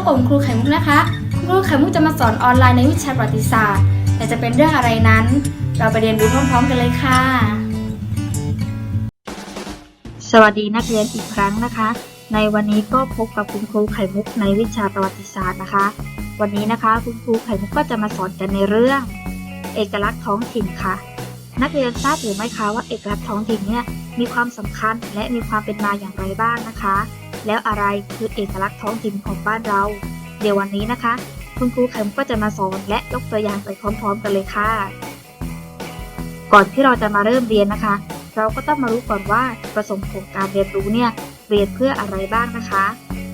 บกับคุณครูไข่มุกนะคะ คุณครูไข่มุกจะมาสอนออนไลน์ในวิชาประวัติศาสตร์ แต่จะเป็นเรื่องอะไรนั้น เราไปเรียนรู้พร้อมๆกันเลยค่ะ สวัสดีนักเรียนอีกครั้งนะคะ ในวันนี้ก็พบกับคุณครูไข่มุกในวิชาประวัติศาสตร์นะคะ วันนี้นะคะคุณครูไข่มุกก็จะมาสอนกันในเรื่อง เอกลักษณ์ท้องถิ่นค่ะ นักเรียนทราบหรือไม่คะว่าเอกลักษณ์ท้องถิ่นเนี่ยมีความสำคัญและมีความเป็นมาอย่างไรบ้างนะคะ แล้วอะไรคือเอกลักษณ์ท้องถิ่นของบ้านเรา เดี๋ยววันนี้นะคะ คุณครูไข่มุกก็จะมาสอนและยกตัวอย่างไปพร้อม ๆ กันเลยค่ะ ก่อนที่เราจะมาเริ่มเรียนนะคะ เราก็ต้องมารู้ก่อนว่าประสงค์ของการเรียนรู้เนี่ยเรียนเพื่ออะไรบ้างนะคะ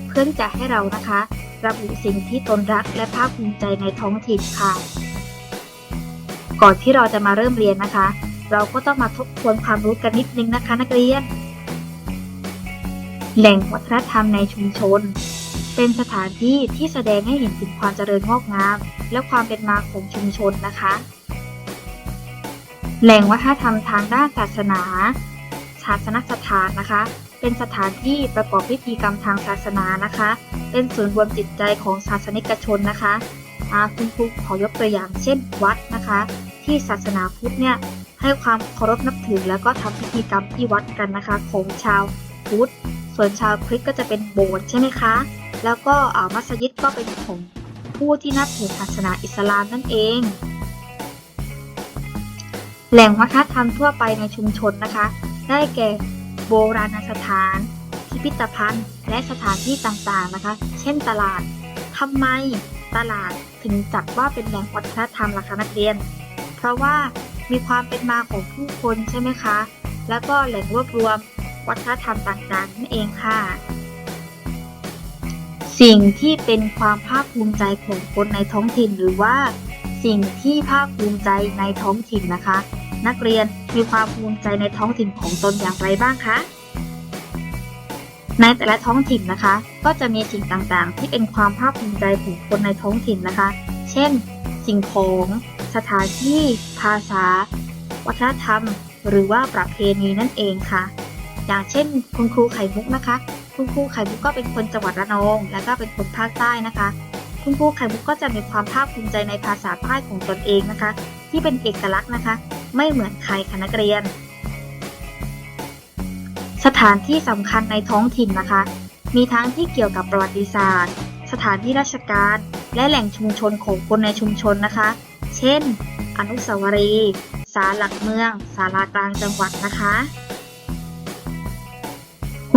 เพื่อที่จะให้เรานะคะระบุสิ่งที่ตนรักและภาคภูมิใจในท้องถิ่นค่ะ ก่อนที่เราจะมาเริ่มเรียนนะคะ เราก็ต้องมาทบทวนความรู้กันนิดนึงนะคะ นักเรียน แหล่งวัฒนธรรมในชุมชน เป็นสถานที่ที่แสดงให้เห็นถึงความเจริญงอกงาม และความเป็นมาของชุมชนนะคะ แหล่งวัฒนธรรมทางด้านศาสนาศาสนสถานนะคะ เป็นสถานที่ประกอบพิธีกรรมทางศาสนานะคะ เป็นศูนย์รวมจิตใจของศาสนิกชนนะคะอาคุณครูขอยกตัวอย่างเช่นวัดนะคะ ที่ศาสนาพุทธเนี่ยให้ความเคารพนับถือแล้วก็ทำพิธีกรรมที่วัดกันนะคะ ของชาวพุทธ ส่วนชาวคริสต์ก็จะเป็นโบสถ์ใช่ไหมคะ แล้วก็อ่ามัสยิดก็เป็นของผู้ที่นับถือศาสนาอิสลามนั่นเอง แหล่งวัฒนธรรมทั่วไปในชุมชนนะคะ ได้แก่โบราณสถาน พิพิธภัณฑ์ และสถานที่ต่างๆนะคะ เช่นตลาดทำไมตลาดถึงจัดว่าเป็นแหล่งวัฒนธรรมล่ะคะนักเรียน เพราะว่ามีความเป็นมาของผู้คนใช่ไหมคะ แล้วก็แหล่งรวบรวม วัฒนธรรมต่างๆนั่นเองค่ะ สิ่งที่เป็นความภาคภูมิใจของคนในท้องถิ่นหรือว่า สิ่งที่ภาคภูมิใจในท้องถิ่นนะคะ นักเรียนมีความภูมิใจในท้องถิ่นของตนอย่างไรบ้างคะในแต่ละท้องถิ่นนะคะ ก็จะมีสิ่งต่างๆ ที่เป็นความภาคภูมิใจของคนในท้องถิ่นนะคะ เช่น สิ่งของ สถานที่ ภาษา วัฒนธรรม หรือว่าประเพณีนั่นเองค่ะ อย่างเช่น คุณครูไข่มุกนะคะ คุณครูไข่มุกก็เป็นคนจังหวัดระนอง และก็เป็นคนภาคใต้นะคะ คุณครูไข่มุกก็จะมีความภาคภูมิใจในภาษาใต้ของตนเองนะคะ ที่เป็นเอกลักษณ์นะคะ ไม่เหมือนใครค่ะนักเรียน สถานที่สำคัญในท้องถิ่นนะคะ มีทั้งที่เกี่ยวกับประวัติศาสตร์ สถานที่ราชการ และแหล่งชุมชนของคนในชุมชนนะคะ เช่น อนุสาวรีย์ศาลหลักเมืองศาลากลางจังหวัดนะคะ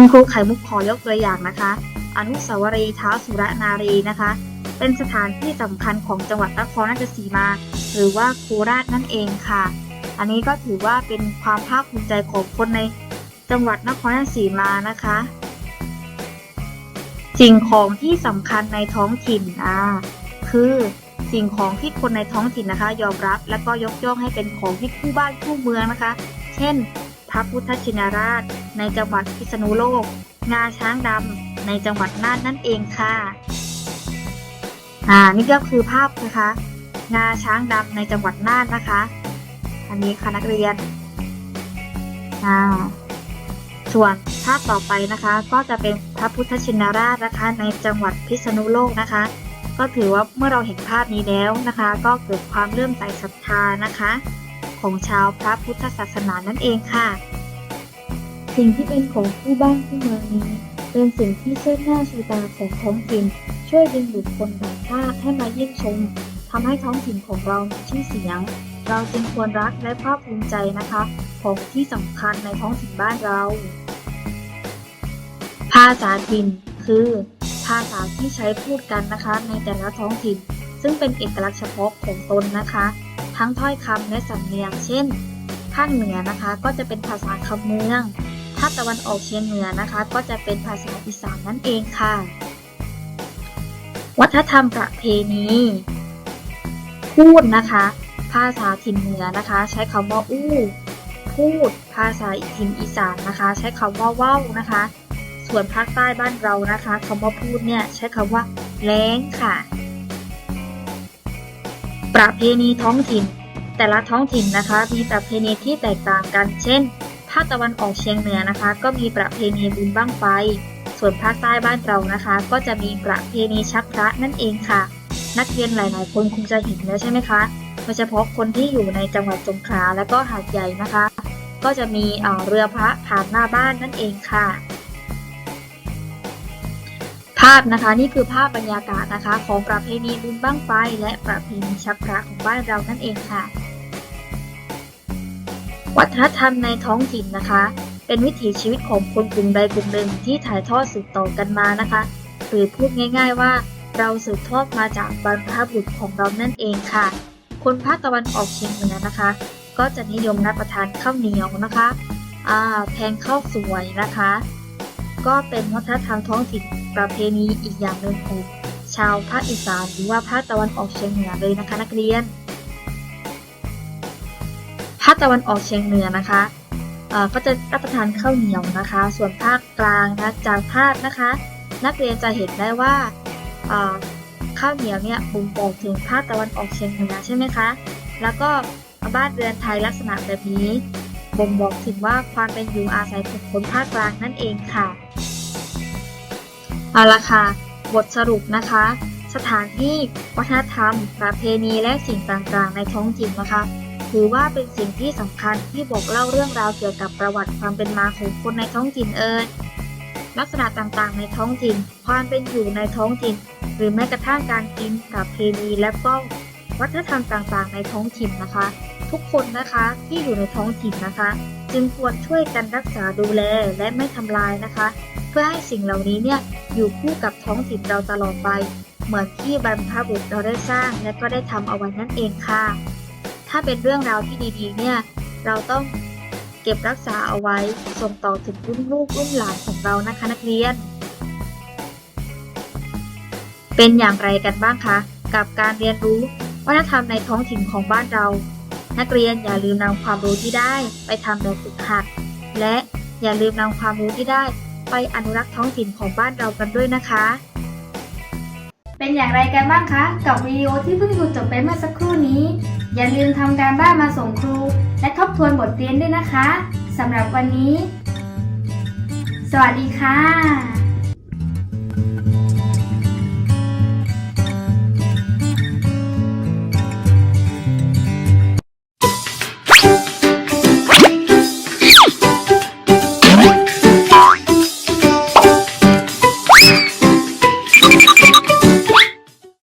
คุณครูไข่มุกขอยกตัวอย่างนะคะ อนุสาวรีย์เท้าวสุรนารีนะคะ เป็นสถานที่สำคัญของจังหวัดนครราชสีมา หรือว่าโคราชนั่นเองค่ะ อันนี้ก็ถือว่าเป็นความภาคภูมิใจของคนในจังหวัดนครราชสีมานะคะ สิ่งของที่สำคัญในท้องถิ่นอ่าคือสิ่งของที่คนในท้องถิ่นนะคะ ยอมรับและก็ยกย่องให้เป็นของที่คู่บ้านคู่เมืองนะคะ เช่น พระพุทธชินราช ในจังหวัดพิษณุโลก งาช้างดำในจังหวัดน่านนั่นเองค่ะ อ่า นี่ก็คือภาพนะคะ งาช้างดำในจังหวัดน่านนะคะ อันนี้ค่ะนักเรียน อ่า ส่วนภาพต่อไปนะคะ ก็จะเป็นพระพุทธชินราชนะคะ ในจังหวัดพิษณุโลกนะคะ ก็ถือว่าเมื่อเราเห็นภาพนี้แล้วนะคะ ก็เกิดความเลื่อมใสศรัทธานะคะ ของชาวพระพุทธศาสนานั่นเองค่ะ สิ่งที่เป็นของผู้บ้านผู้เมืองนี้ เป็นสิ่งที่เชิดหน้าชูตาของท้องถิ่นช่วยดึงดูดคนต่างชาติให้มาเยี่ยมชมทำให้ท้องถิ่นของเรามีชื่อเสียง เราจึงควรรักและภาคภูมิใจนะคะ ของที่สำคัญในท้องถิ่นบ้านเรา ภาษาถิ่นคือภาษาที่ใช้พูดกันนะคะในแต่ละท้องถิ่น ซึ่งเป็นเอกลักษณ์เฉพาะของตนนะคะ ทั้งถ้อยคำและสำเนียง เช่น ภาคเหนือนะคะก็จะเป็นภาษาคำเมืองภาคตะวันออกเฉียงเหนือนะคะ ก็จะเป็นภาษาอีสานนั่นเองค่ะ วัฒนธรรมประเพณีพูดนะคะ ภาษาถิ่นเหนือนะคะ ใช้คำว่าอู้ พูด ภาษาถิ่นอีสานนะคะ ใช้คำว่าว้านะคะ ส่วนภาคใต้บ้านเรานะคะคำว่าพูดเนี่ยใช้คำว่าแล้งค่ะ ประเพณีท้องถิ่น แต่ละท้องถิ่นนะคะ มีประเพณีที่แตกต่างกัน เช่น ภาคตะวันออกเฉียงเหนือนะคะ ก็มีประเพณีบุญบั้งไฟ ส่วนภาคใต้บ้านเรานะคะ ก็จะมีประเพณีชักพระนั่นเองค่ะ นักเรียนหลาย ๆ คนคงจะเห็นแล้วใช่ไหมคะโดยเฉพาะคนที่อยู่ในจังหวัดสงขลาและก็หาดใหญ่นะคะ ก็จะมีเอ่อเรือพระผ่านหน้าบ้านนั่นเองค่ะ ภาพนะคะนี่คือภาพบรรยากาศนะคะ ของประเพณีบุญบั้งไฟ และประเพณีชักพระของบ้านเรานั่นเองค่ะ วัฒนธรรมในท้องถิ่นนะคะ เป็นวิถีชีวิตของคนกลุ่มใดกลุ่มหนึ่งที่ถ่ายทอดสืบต่อกันมานะคะหรือพูดง่าย ๆ ว่าเราสืบทอดมาจากบรรพบุรุษของเรานั่นเองค่ะ คนภาคตะวันออกเฉียงเหนือนะคะ ก็จะนิยมรับประทานข้าวเหนียวนะคะแทนข้าวสวยนะคะ ก็เป็นวัฒนธรรมท้องถิ่นประเพณีอีกอย่างหนึ่งของชาวภาคอีสานหรือว่าภาคตะวันออกเฉียงเหนือเลยนะคะนักเรียน ภาคตะวันออกเฉียงเหนือนะคะก็จะรับประทานข้าวเหนียวนะคะ ส่วนภาคกลางนะจากภาคนะคะ นักเรียนจะเห็นได้ว่าข้าวเหนียวเนี่ยบ่งบอกถึงภาคตะวันออกเฉียงเหนือใช่ไหมคะ แล้วก็บ้านเรือนไทยลักษณะแบบนี้บ่งบอกถึงว่าความเป็นอยู่อาศัยของคนภาคกลางนั่นเองค่ะ เอาละค่ะ บทสรุปนะคะ สถานที่วัฒนธรรม ประเพณีและสิ่งต่างๆ ในท้องถิ่นนะคะ ถือว่าเป็นสิ่งที่สำคัญที่บอกเล่าเรื่องราวเกี่ยวกับประวัติความเป็นมาของคนในท้องถิ่นเอ่ยลักษณะต่างๆ ในท้องถิ่น ความเป็นอยู่ในท้องถิ่น หรือแม้กระทั่งการกินประเพณีและก็วัฒนธรรมต่างๆ ในท้องถิ่นนะคะ ทุกคนนะคะที่อยู่ในท้องถิ่นนะคะ จึงควรช่วยกันรักษาดูแลและไม่ทำลายนะคะ เพื่อให้สิ่งเหล่านี้เนี่ยอยู่คู่กับท้องถิ่นเราตลอดไป เหมือนที่บรรพบุรุษเราได้สร้างและก็ได้ทำเอาไว้นั่นเองค่ะ ถ้าเป็นเรื่องราวที่ดีๆ เนี่ยเราต้องเก็บรักษาเอาไว้ส่งต่อถึงรุ่นลูกรุ่นหลานของเรานะคะนักเรียน เป็นอย่างไรกันบ้างคะ กับการเรียนรู้วัฒนธรรมในท้องถิ่นของบ้านเรา นักเรียนอย่าลืมนำความรู้ที่ได้ไปทำแบบฝึกหัด และอย่าลืมนำความรู้ที่ได้ ไปอนุรักษ์ท้องถิ่นของบ้านเรากันด้วยนะคะ เป็นอย่างไรกันบ้างคะ กับวิดีโอที่เพิ่งดูจบไปเมื่อสักครู่นี้ อย่าลืมทำการบ้านมาส่งครู และทบทวนบทเรียนด้วยนะคะสำหรับวันนี้ สวัสดีค่ะ